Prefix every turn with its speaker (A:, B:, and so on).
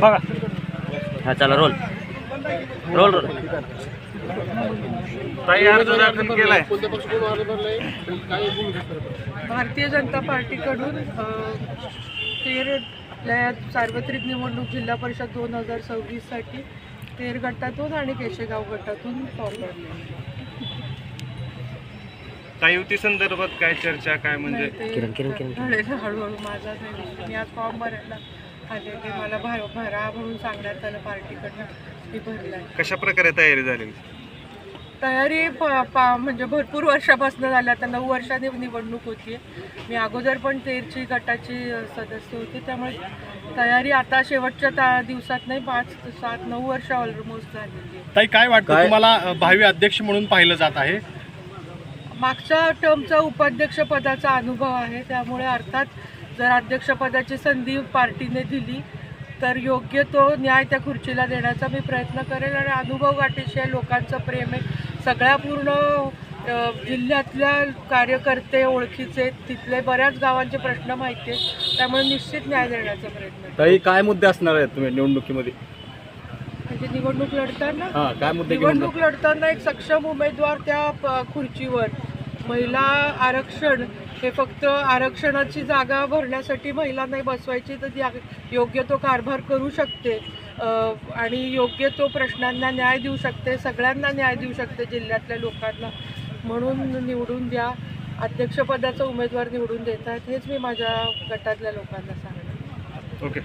A: बघा
B: हा चला role role role
C: Bharatiya Janata पार्टीकडून तेरला सार्वत्रिक निवडणूक जिल्हा परिषद दोन हजार सव्वीससाठी तेर गटातून आणि केशेगाव गटातून फॉर्म भरले.
D: ताई युती संदर्भात काय चर्चा काय म्हणजे?
C: नाही, ते
B: किरण, किरण, किरण.
C: हळूहळू माझा मी आज फॉर्म भरायला आले ते मला भर भरा म्हणून सांगण्यात आलं. पार्टीकडनं मी
D: कशा प्रकारे तयारी झाली?
C: तयारी प- पा- म्हणजे भरपूर वर्षापासून झाली. आता नऊ वर्षांनी निवडणूक होती. मी अगोदर पण तेरची गटाची अ, सदस्य होते. त्यामुळे तयारी आता शेवटच्या ता दिवसात नाही पाच सात नऊ वर्ष ऑलमोस्ट झालेली आहे.
A: ताई काय वाटतं?
B: काय-
A: तुम्हाला अ, भावी अध्यक्ष म्हणून पाहिलं जात आहे.
C: मागच्या टर्मचा उपाध्यक्षपदाचा अनुभव आहे त्यामुळे अर्थात जर अध्यक्षपदाची संधी पार्टीने दिली तर योग्य तो न्याय त्या खुर्चीला देण्याचा मी प्रयत्न करेल आणि अनुभव गाठीशी लोकांचं प्रेम आहे. सगळ्या पूर्ण जिल्ह्यातल्या कार्यकर्ते ओळखीचे तिथले बऱ्याच गावांचे प्रश्न माहिती आहेत त्यामुळे निश्चित न्याय देण्याचा प्रयत्न
E: काही काय मुद्दे असणार आहेत तुम्ही निवडणुकीमध्ये?
C: म्हणजे निवडणूक लढताना
E: हा काय मुद्दे घेऊन
C: निवडणूक लढताना एक सक्षम उमेदवार त्या खुर्चीवर. महिला आरक्षण हे फक्त आरक्षणाची जागा भरण्यासाठी महिला नाही बसवायची तर योग्य तो कारभार करू शकते. आणि योग्य तो प्रश्नांना न्याय देऊ शकते सगळ्यांना न्याय देऊ शकते जिल्ह्यातल्या लोकांना. म्हणून निवडून द्या. अध्यक्षपदाचा उमेदवार निवडून देत आहेत हेच मी माझ्या गटातल्या लोकांना सांगणार.
D: ओके